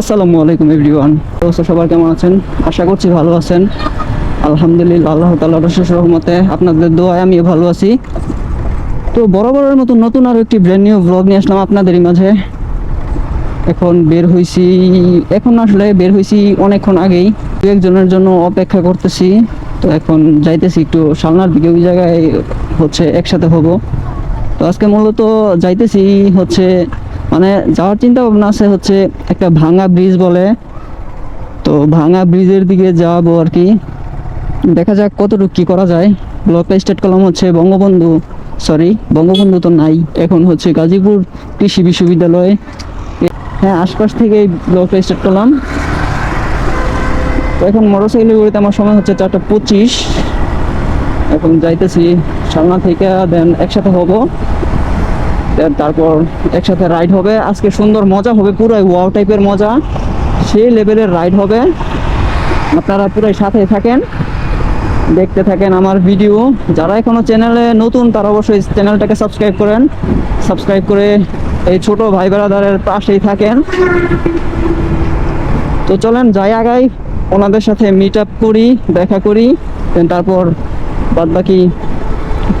আসসালামু আলাইকুম, এভরিওয়ান। তো সবাই কেমন আছেন? আশা করছি ভালো আছেন। আলহামদুলিল্লাহ, আল্লাহ তাআলার অশেষ রহমতে আপনাদের দোয়ায় আমিও ভালো আছি। তো বরাবরের মতো নতুন আরও একটি ব্র্যান্ড নিউ ব্লগ নিয়ে আসলাম আপনাদেরই মাঝে। এখন বের হয়েছি এখন আসলে বের হয়েছি অনেকক্ষণ আগেই। দু একজনের জন্য অপেক্ষা করতেছি। তো এখন যাইতেছি একটু সালনার দিকে, ওই জায়গায় হচ্ছে একসাথে হব। তো আজকে মূলত যাইতেছি হচ্ছে মানে যাওয়ার চিন্তা ভাবনা আছে হচ্ছে একটা ভাঙা ব্রিজ বলে। তো ভাঙা ব্রিজের দিকে যাব আর কি। দেখা যাক কতটুকু কি করা যায়। ব্লকটা স্টার্ট করলাম হচ্ছে বঙ্গবন্ধু সরি বঙ্গবন্ধু তো নাই। এখন হচ্ছে গাজীপুর কৃষি বিশ্ববিদ্যালয়। হ্যাঁ আশপাশ থেকে ব্লকটা স্টার্ট করলাম তো এখন মোটরসাইকেলে ঘুরিতে আমার সময় হচ্ছে চারটা পঁচিশ। এখন যাইতেছি সামনা থেকে দেন একসাথে হব। তারপর একসাথে রাইড হবে। আজকে সুন্দর মজা হবে পুরো ওয়াও টাইপের মজা। সেই লেভেলের রাইড হবে। আপনারা পুরো সাথে থাকেন, দেখতে থাকেন আমার ভিডিও যারা এখনও চ্যানেলে নতুন, তারা অবশ্যই চ্যানেলটাকে সাবস্ক্রাইব করেন। সাবস্ক্রাইব করে এই ছোট ভাই বেড়াদারের পাশেই থাকেন। তো চলেন, যাই আগাই। ওনাদের সাথে মিট আপ করি, দেখা করি তারপর বাদ বাকি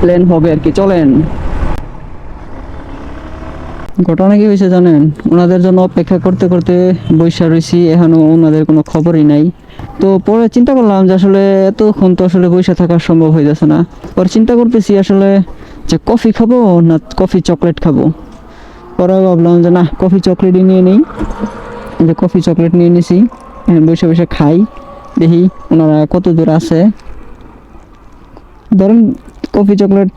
প্ল্যান হবে আর কি। চলেন। ঘটনা কি হয়েছে জানেন? ওনাদের জন্য অপেক্ষা করতে করতে বৈশা রয়েছি এখনও ওনাদের কোনো খবরই নাই। তো পরে চিন্তা করলাম যে আসলে এতক্ষণ তো আসলে বৈশা থাকা সম্ভব হয়ে যাচ্ছে না। পরে চিন্তা করতেছি আসলে যে কফি খাব না কফি চকলেট খাব। পরে ভাবলাম যে না, কফি চকলেটই নিয়ে নিই। যে কফি চকলেট নিয়ে নিছি বসে বসে খাই, দেখি ওনারা কত দূর আছে। ধরেন কফি চকলেট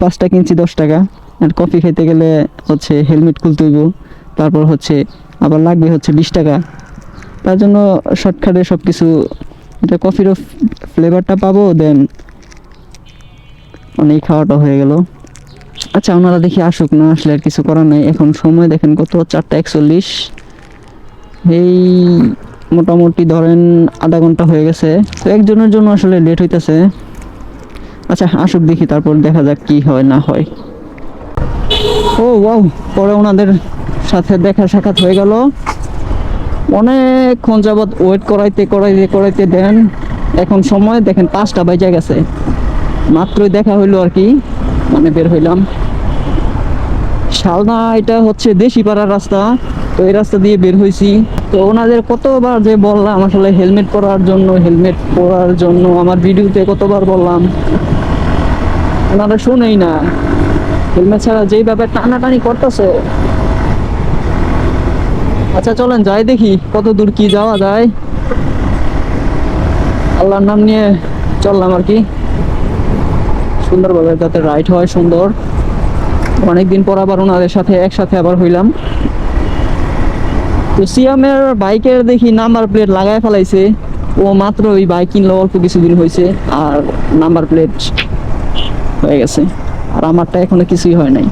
পাঁচটা কিনছি দশ টাকা। আর কফি খেতে গেলে হচ্ছে হেলমেট খুলতে হইব। তারপর হচ্ছে আবার লাগবে হচ্ছে বিশ টাকা। তার জন্য শর্টকাটে সব কিছু এটা কফিরও ফ্লেভারটা পাবো দেন অনেক খাওয়াটা হয়ে গেল। আচ্ছা ওনারা দেখি আসুক, না আসলে আর কিছু করার নাই। এখন সময় দেখেন কত, চারটা একচল্লিশ। এই মোটামুটি ধরেন আধা ঘণ্টা হয়ে গেছে। তো একজনের জন্য আসলে লেট হইতেছে। আচ্ছা আসুক দেখি, তারপর দেখা যাক কি হয়, না হয়। ও, ওয়াও, পরে ওনাদের সাথে দেখা সাক্ষাৎ হয়ে গেল। অনেকক্ষণ যাবৎ ওয়েট করাইতে করাইতে করাইতে দেন। এখন সময়, দেখেন পাঁচটা বাজে গেছে। মাত্রই দেখা হইল আর কি মানে বের হইলাম। শালনা, এটা হচ্ছে দেশি পাড়ার রাস্তা। তো এই রাস্তা দিয়ে বের হয়েছি তো ওনাদের কতবার যে বললাম, আসলে হেলমেট পরার জন্য, হেলমেট পরার জন্য, আমার ভিডিওতে কতবার বললাম। ওনারা শুনেই না। হেলমেট ছাড়া যেই ব্যাপার টানাটানি করতেছে। আচ্ছা চলেন যাই দেখি কত দূর কি যাওয়া যায়। আল্লাহর নাম নিয়ে চললাম আর কি। সুন্দরভাবে যাতে রাইড হয়, সুন্দর। অনেকদিন পর আবার ওনাদের সাথে একসাথে আবার হইলাম। তো সিয়ামের বাইকের দেখি নাম্বার প্লেট লাগায় ফেলাইছে। ও মাত্র ওই বাইক কিনলো, অল্প কিছুদিন হয়েছে আর নাম্বার প্লেট হয়ে গেছে। আর আমারটা এখনও কিছুই হয় নাই।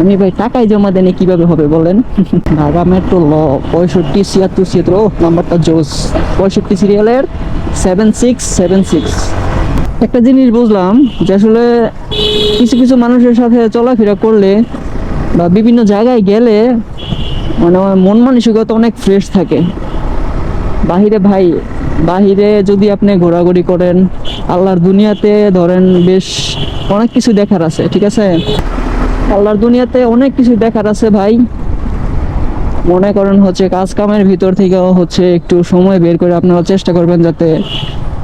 আমি ভাই টাকাই জমা দেনি, কীভাবে হবে বলেন? ঢাকা মেট্রো ল, পঁয়ষট্টি, ছিয়াত্তর ছিয়াত্তর ও নাম্বারটা জোস। পঁয়ষট্টি সিরিয়ালের সেভেন সিক্স সেভেন সিক্স একটা জিনিস বুঝলাম যে আসলে কিছু কিছু মানুষের সাথে চলাফেরা করলে বা বিভিন্ন জায়গায় গেলে মানে মন মানসিকতা অনেক ফ্রেশ থাকে। বাহিরে ভাই বাহিরে যদি আপনি ঘোরাঘুরি করেন, আল্লাহর দুনিয়াতে ধরেন বেশ অনেক কিছু দেখার আছে, ঠিক আছে? আল্লাহর দুনিয়াতে অনেক কিছু দেখার আছে ভাই। মনে করেন হচ্ছে কাজ কামের ভিতর থেকেও হচ্ছে একটু সময় বের করে আপনারা চেষ্টা করবেন যাতে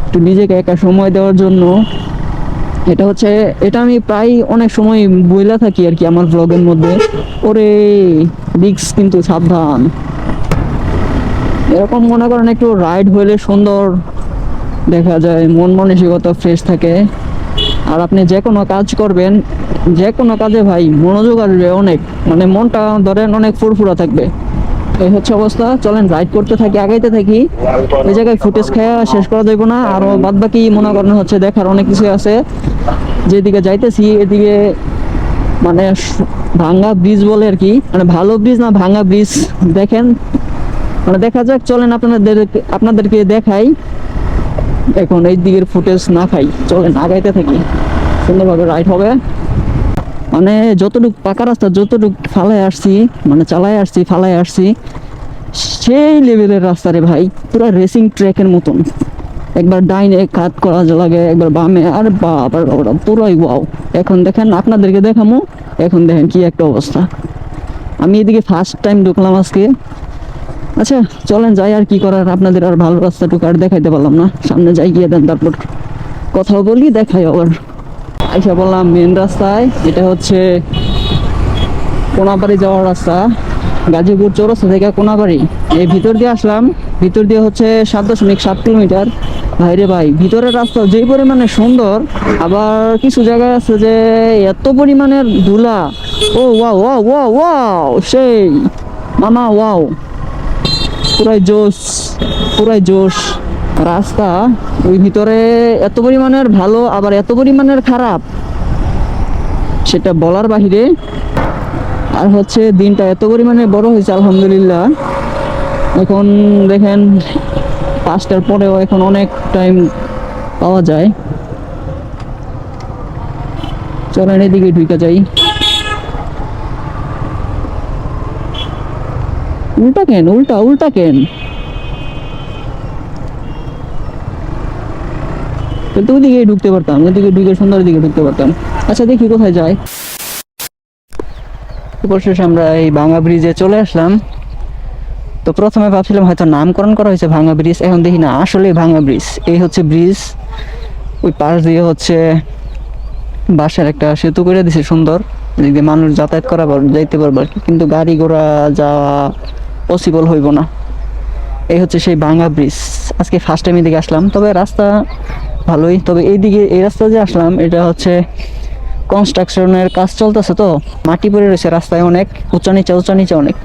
একটু নিজেকে একা সময় দেওয়ার জন্য। এটা হচ্ছে, এটা আমি প্রায় অনেক সময় বইলা থাকি আর কি আমার ব্লগের মধ্যে। ওরে রিক্স কিন্তু সাবধান। এরকম মনে করেন একটু রাইড হইলে সুন্দর দেখা যায়, মন মানসিকতা ফ্রেশ থাকে। আর আপনি যে কোনো কাজ করবেন, যে কোনো কাজে ভাই মনোযোগ আসবে অনেক। মানে মনটা ধরেন অনেক ফুরফুরা থাকবে। এই হচ্ছে অবস্থা। চলেন রাইড করতে থাকি, আগাইতে থাকি। এই জায়গায় ফুটেজ খেয়া শেষ করা যাইব না। আরও বাদ বাকি মনে করেন হচ্ছে দেখার অনেক কিছু আছে। যেদিকে যাইতেছি, এদিকে মানে ভাঙ্গা ব্রিজ বলে আর কি। মানে ভালো ব্রিজ না, ভাঙ্গা ব্রিজ দেখেন মানে দেখা যাক, চলেন আপনাদের আপনাদেরকে দেখাই। এখন এই দিকের ফুটেজ না খাই, চলেন আগাইতে থাকি। সুন্দরভাবে রাইড হবে। মানে যতটুকু পাকা রাস্তা, যতটুকু ফালায় আসছি মানে চালায় আসছি, ফালায় আসছি, সেই লেভেলের রাস্তা রে ভাই, পুরো রেসিং ট্র্যাকের মতন। একবার ডাইনে কাট করা লাগে, একবার বামে, আর বাবার বাবা পুরাই ওয়াও এখন দেখেন, আপনাদেরকে দেখামো, এখন দেখেন কি একটা অবস্থা। আমি এদিকে ফার্স্ট টাইম ঢুকলাম আজকে। আচ্ছা চলেন যাই আর কি করার। আপনাদের আর ভালো রাস্তাটুকু আর দেখাইতে পারলাম না। সামনে যাই, গিয়ে দেন তারপর কথাও বলি, দেখাই আবার। আইসা বললাম মেন রাস্তায় এটা হচ্ছে কোনাবাড়ি যাওয়ার রাস্তা। গাজীপুর চৌরাস্তা থেকে কোনাবাড়ি। এই ভিতর দিয়ে আসলাম। ভিতর দিয়ে হচ্ছে সাত দশমিক সাত কিলোমিটার। ভাইরে ভাই, ভিতরের রাস্তা যেই পরিমাণে সুন্দর, আবার কিছু জায়গা আছে যে এত পরিমাণের ধুলা। ও, ওয়াও ওয়াও ওয়াও ওয়াও, সেই। মামা, ওয়াও। পুরাই জোশ পুরাই জোশ। রাস্তা, ওই ভিতরে এত পরিমাণের ভালো, আবার এত পরিমাণের খারাপ, সেটা বলার বাহিরে। আর হচ্ছে দিনটা এত পরিমাণে বড় হয়েছে, আলহামদুলিল্লাহ। এখন দেখেন, পাঁচটার পরেও এখন অনেক টাইম পাওয়া যায়। চলেন এদিকে ঢুকে যাই। উল্টা কেন, উল্টা উল্টা কেন? তো ওইদিকে ঢুকতে পারতাম ওইদিকে ঢুকে সুন্দর দিকে ঢুকতে পারতাম। আচ্ছা দেখি কোথায় যায়। অবশেষে আমরা এই ভাঙা ব্রিজে চলে আসলাম। তো প্রথমে ভাবছিলাম হয়তো নামকরণ করা হয়েছে ভাঙা ব্রিজ এখন দেখি না আসলে ভাঙা ব্রিজ এই হচ্ছে ব্রিজ ওই পাশ দিয়ে হচ্ছে বাসার একটা সেতু করে দিছে সুন্দর। মানুষ যাতায়াত করা যাইতে পারবে। কিন্তু গাড়ি ঘোড়া যাওয়া পসিবল হইব না। এই হচ্ছে সেই ভাঙা ব্রিজ আজকে ফার্স্ট টাইম এদিকে আসলাম। তবে রাস্তা ভালোই। তবে এইদিকে, এই রাস্তা যে আসলাম, এটা হচ্ছে কনস্ট্রাকশনের কাজ চলতেছে তো। মাটি পড়ে রয়েছে রাস্তায় অনেক। উঁচা নিচা উঁচা নিচা অনেক।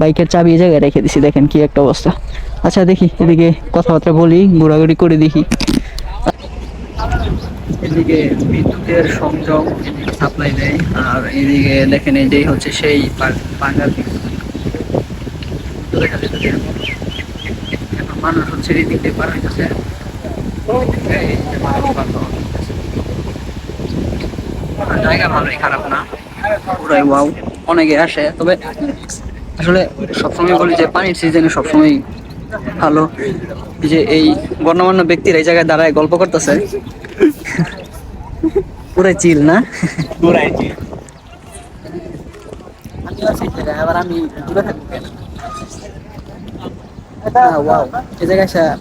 বাইকের চাবি এই জায়গায় রেখে দিছি। দেখেন কি একটা অবস্থা। আচ্ছা দেখি এদিকে কথাবার্তা বলি, ঘোরাঘুরি করে দেখি। এদিকে বিদ্যুতের সংযোগ সাপ্লাই দেয় আর এদিকে দেখেন এটাই হচ্ছে সেই মানুষ হচ্ছে এদিক পার হইতেছে যে মানুষ পার হওয়া হইতেছে। আর জায়গা ভালোই খারাপ না পুরাই ওয়াও অনেকে আসে তবে আসলে সবসময় বলি যে পানির সিজনে সবসময় ভালো এই যে এই গণ্যমান্য ব্যক্তিরা এই জায়গায় দাঁড়ায় গল্প করতেছে পুরাই চিল না পুরাই আবার আমি দূরে থাকব কেন?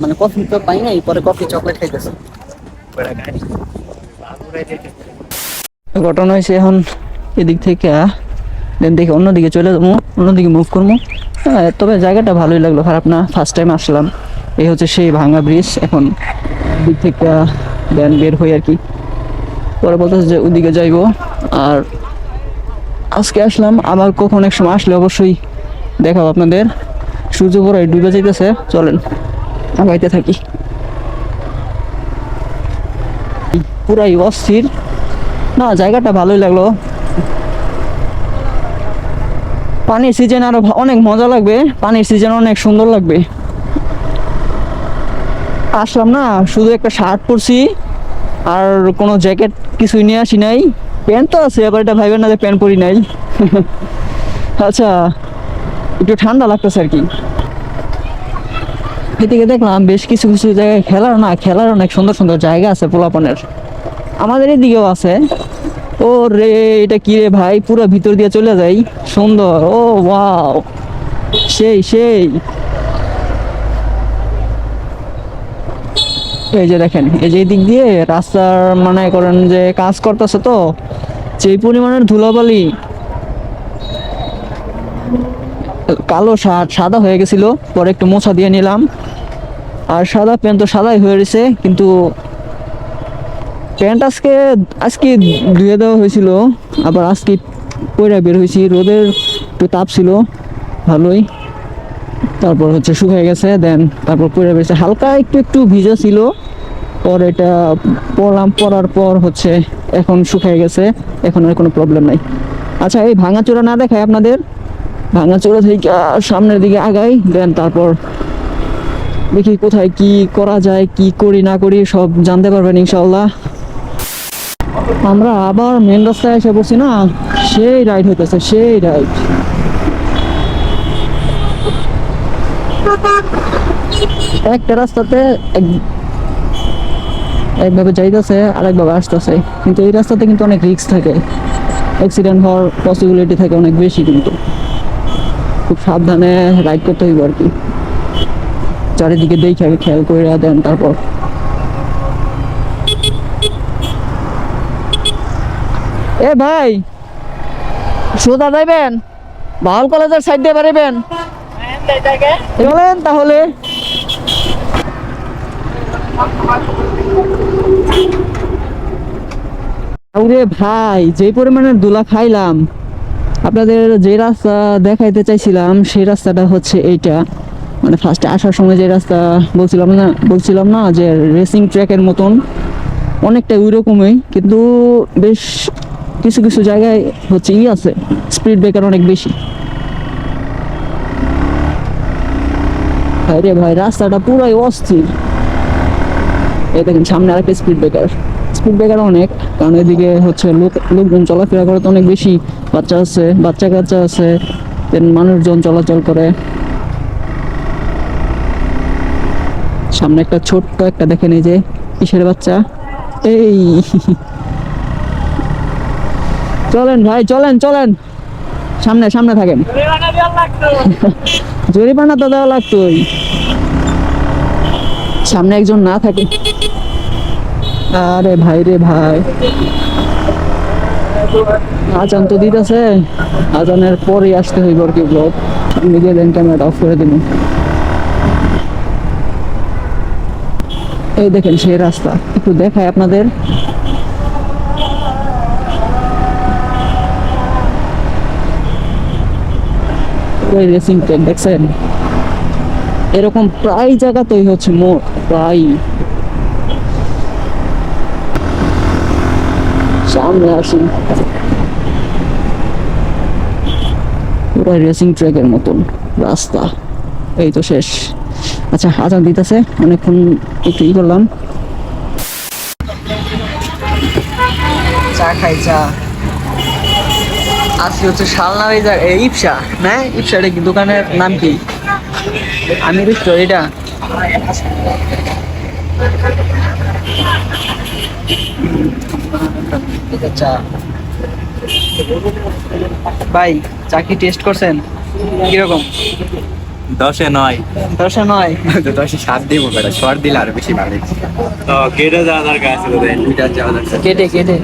মানে কফি তো পাই নাই পরে কফি চকলেট খাইতেছে। ঘটনা হয়েছে এখন এদিক থেকে দেন অন্যদিকে চলে যাব অন্যদিকে মুভ করব। হ্যাঁ, তবে জায়গাটা ভালোই লাগল খারাপ না ফার্স্ট টাইম আসলাম। এই হচ্ছে সেই ভাঙা ব্রিজ এখন দিক থেকে দেন বের আর কি। পরে বলতেছে যে ওদিকে যাইবো আর আজকে আসলাম আবার কখন এক সময় আসলে অবশ্যই দেখাবো আপনাদের। সূর্য পরে ডুবে যাইতেছে। চলেন, আগাইতে থাকি। পুরাই অস্থির। না, জায়গাটা ভালোই লাগল। পানির সিজন আরও অনেক মজা লাগবে। পানির সিজন অনেক সুন্দর লাগবে। আসলাম না, শুধু একটা শার্ট পরছি। আর কোনো জ্যাকেট কিছুই নিয়ে আসি নাই। প্যান্ট তো আছে এবার এটা ভাইবেন না যে প্যান্ট পরি নাই। আচ্ছা একটু ঠান্ডা লাগতেছে আর কি। এদিকে দেখলাম বেশ কিছু কিছু জায়গায় খেলার না, খেলার অনেক সুন্দর সুন্দর জায়গা আছে পোলাপানের। আমাদের এদিকেও আছে। ও রে এটা কি রে ভাই? পুরো ভিতর দিয়ে চলে যাই। সুন্দর। ও, ওয়াও। সেই সেই। এই যে দেখেন, এই যে দিক দিয়ে রাস্তার মানে করেন যে কাজ করতেছে তো, যেই পরিমাণের ধুলাবালি, কালো শার্ট সাদা হয়ে গেছিল, পরে একটু মোছা দিয়ে নিলাম। আর সাদা প্যান্ট তো সাদাই হয়ে রয়েছে, কিন্তু প্যান্ট আজকে আজকে ধুয়ে দেওয়া হয়েছিল, আবার আজকে পরে বের হয়েছি, রোদের একটু তাপ ছিল, ভালোই। তারপর হচ্ছে শুকিয়ে গেছে, দেন তারপর পরে বেরোছে হালকা একটু একটু ভিজা ছিল, পর এটা পরলাম পরার পর হচ্ছে এখন শুকিয়ে গেছে, এখন আর কোনো প্রবলেম নাই। আচ্ছা এই ভাঙাচোরা না দেখায় আপনাদের? ভাঙাচোরা থেকে সামনের দিকে আগাই, দেন তারপর দেখি কোথায় কি করা যায়, কি করি, না করি, সব জানতে পারবেন ইনশাল্লাহ আমরা আবার মেন রাস্তায় এসে পড়ছি না? সেই রাইড হইতেছে, সেই রাইড একটা রাস্তাতে এক- একভাবে যাইতেছে আর একভাবে আসতেছে। কিন্তু এই রাস্তাতে কিন্তু অনেক রিস্ক থাকে। অ্যাক্সিডেন্ট হওয়ার পসিবিলিটি থাকে অনেক বেশি কিন্তু। খুব সাবধানে রাইড করতে হইব আর কি। চারিদিকে দেখে খেয়াল করে দেন তারপর। এ ভাই, সোজা যাইবেন? বাউল কলেজের সাইড দিয়ে বেরোবেন চলেন তাহলে। ভাই, যে পরিমাণের দুলা খাইলাম, আপনাদের যে রাস্তা দেখাইতে চাইছিলাম, সেই রাস্তাটা হচ্ছে এইটা। মানে ফার্স্টে আসার সময় যে রাস্তা বলছিলাম না বলছিলাম না যে রেসিং ট্র্যাকের মতন অনেকটা ওই রকমই, কিন্তু বেশ কিছু কিছু জায়গায় হচ্ছে ই আছে স্পিড ব্রেকার অনেক বেশি। আরে ভাই, রাস্তাটা পুরাই অস্থির। এই দেখেন, সামনে আরেকটা স্পিড ব্রেকার স্পিড ব্রেকার অনেক, কারণ এদিকে হচ্ছে লোক লোকজন চলাফেরা করে তো অনেক বেশি, বাচ্চা আছে বাচ্চা কাচ্চা আছে দেন মানুষজন চলাচল করে। সামনে একটা ছোট্ট একটা দেখেন এই যে কিসের বাচ্চা? এই। চলেন ভাই, চলেন চলেন। সামনে সামনে থাকেন। জরিমানা তো দেওয়া লাগতোই। সামনে একজন না থাকে। আরে ভাই রে ভাই। আজান তো দিতেছে। আজানের পরে আসতে হইব আর কি ব্লগ নিজে দেন ক্যামেরাটা অফ করে দিন এই দেখেন সেই রাস্তা। একটু দেখায় আপনাদের। রেসিং ট্রেন দেখছেন? এরকম প্রায় জায়গাতেই হচ্ছে, মোট প্রায়। সামনে আসি পুরো রেসিং ট্র্যাকের মতন রাস্তা। এই তো শেষ। আচ্ছা আজান দিতেছে। অনেকক্ষণ একটু ই করলাম। চা খাই, চা। আজকে হচ্ছে শালনা এই ইপসা না ইপসাটা কি দোকানের নাম কি? আমি রেস্টোর এটা? চা। ভাই, চা কি টেস্ট করছেন? কীরকম? দশে নয়। দশে নয়। দশে সাত দিব বেটা। শর্ট দিলে আরও বেশি ভালো তো কেটে যাওয়া দরকার আছে তোদের যাওয়া দরকার। কেটে কেটে।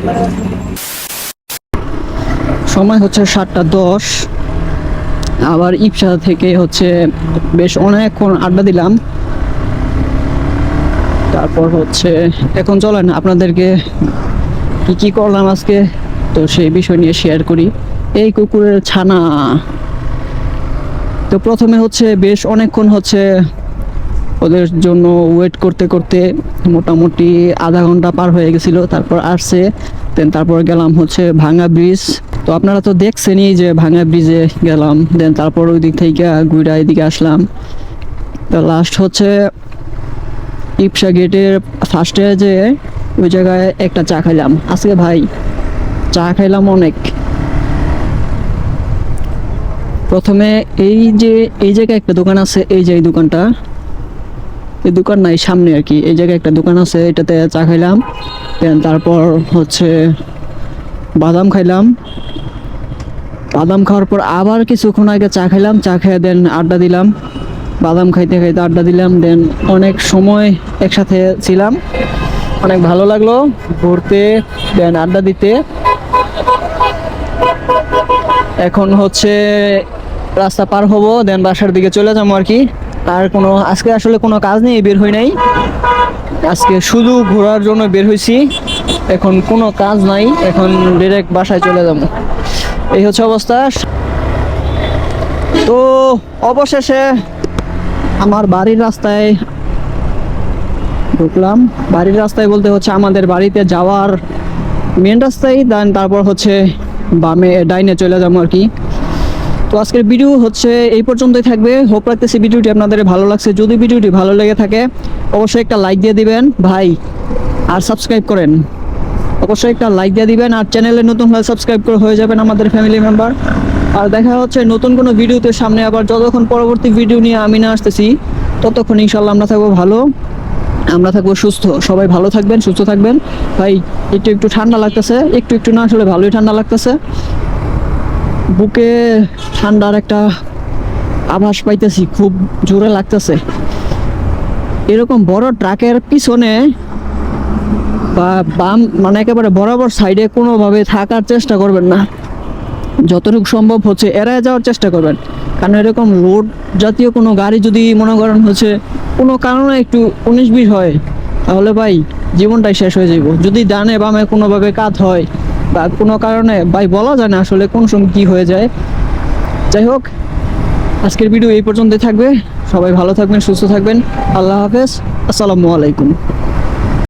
সময় হচ্ছে সাতটা দশ। আবার ইপসা থেকে হচ্ছে বেশ অনেকক্ষণ আড্ডা দিলাম। তারপর হচ্ছে এখন চলেন আপনাদেরকে কি কি করলাম আজকে? তো সেই বিষয় নিয়ে শেয়ার করি। এই কুকুরের ছানা। তো প্রথমে হচ্ছে বেশ অনেকক্ষণ হচ্ছে ওদের জন্য ওয়েট করতে করতে মোটামুটি আধা ঘণ্টা পার হয়ে গেছিল, তারপর আসছে দেন তারপর গেলাম হচ্ছে ভাঙা ব্রিজ তো আপনারা তো দেখছেনই যে ভাঙা ব্রিজে গেলাম দেন তারপর ওই দিক থেকে ঘুরে এদিকে আসলাম। তো লাস্ট হচ্ছে ইপসা গেটের ফার্স্টে যে ওই জায়গায় একটা চা খাইলাম। আজকে ভাই, চা খাইলাম অনেক। প্রথমে এই যে, এই জায়গায় একটা দোকান আছে, এই যে এই দোকানটা। এই দোকান নাই, সামনে আর কি। এই জায়গায় একটা দোকান আছে, এটাতে চা খাইলাম। দেন তারপর হচ্ছে বাদাম খাইলাম। বাদাম খাওয়ার পর আবার কিছুক্ষণ আগে চা খাইলাম, চা খেয়ে দেন আড্ডা দিলাম। বাদাম খাইতে খাইতে আড্ডা দিলাম দেন অনেক সময় একসাথে ছিলাম। অনেক ভালো লাগল ঘুরতে দেন আড্ডা দিতে। এখন হচ্ছে রাস্তা পার হব দেন বাসার দিকে চলে যাব আর কি। আর কোনো, আজকে আসলে কোনো কাজ নেই, বের হই নাই। আজকে শুধু ঘোরার জন্য বের হয়েছি এখন কোনো কাজ নাই, এখন ডিরেক্ট বাসায় চলে যাব। এই হচ্ছে অবস্থা। তো, অবশেষে আমার বাড়ির রাস্তায় ঢুকলাম। বাড়ির রাস্তায় বলতে হচ্ছে আমাদের বাড়িতে যাওয়ার মেন রাস্তায় দেন তারপর হচ্ছে বামে, ডাইনে চলে যাব আর কি। তো আজকের ভিডিও হচ্ছে এই পর্যন্তই থাকবে। হোপ রাখতেছি ভিডিওটি আপনাদের ভালো লাগছে। যদি ভিডিওটি ভালো লেগে থাকে, অবশ্যই একটা লাইক দিয়ে দিবেন ভাই, আর সাবস্ক্রাইব করেন। অবশ্যই একটা লাইক দিয়ে দিবেন, আর চ্যানেলে নতুন হলে সাবস্ক্রাইব করে হয়ে যাবেন আমাদের ফ্যামিলি মেম্বার আর দেখা হচ্ছে নতুন কোনো ভিডিওতে সামনে আবার। যতক্ষণ পরবর্তী ভিডিও নিয়ে আমি না আসতেছি, ততক্ষণ ইনশাল্লাহ আমরা থাকব ভালো, আমরা থাকব সুস্থ। সবাই ভালো থাকবেন, সুস্থ থাকবেন। ভাই, একটু একটু ঠান্ডা লাগতেছে। একটু একটু না আসলে ভালোই ঠান্ডা লাগতেছে। বুকে ঠান্ডার একটা আভাস পাইতেছি, খুব জোরে লাগতেছে। এরকম বড় ট্রাকের পিছনে বা বাম মানে একেবারে বরাবর সাইডে কোনোভাবে থাকার চেষ্টা করবেন না। যতটুকু সম্ভব হচ্ছে এড়ায় যাওয়ার চেষ্টা করবেন। কারণ এরকম রোড জাতীয় কোনো গাড়ি যদি মনে করেন হচ্ছে কোনো কারণে একটু উনিশ বিশ হয়, তাহলে ভাই জীবনটাই শেষ হয়ে যাব যদি ডানে বামে কোনোভাবে কাত হয় বা কোনো কারণে, ভাই বলা যায় না আসলে কোন সময় কী হয়ে যায়। যাই হোক, আজকের ভিডিও এই পর্যন্তই থাকবে। সবাই ভালো থাকবেন, সুস্থ থাকবেন। আল্লাহ হাফেজ। আসসালামু আলাইকুম।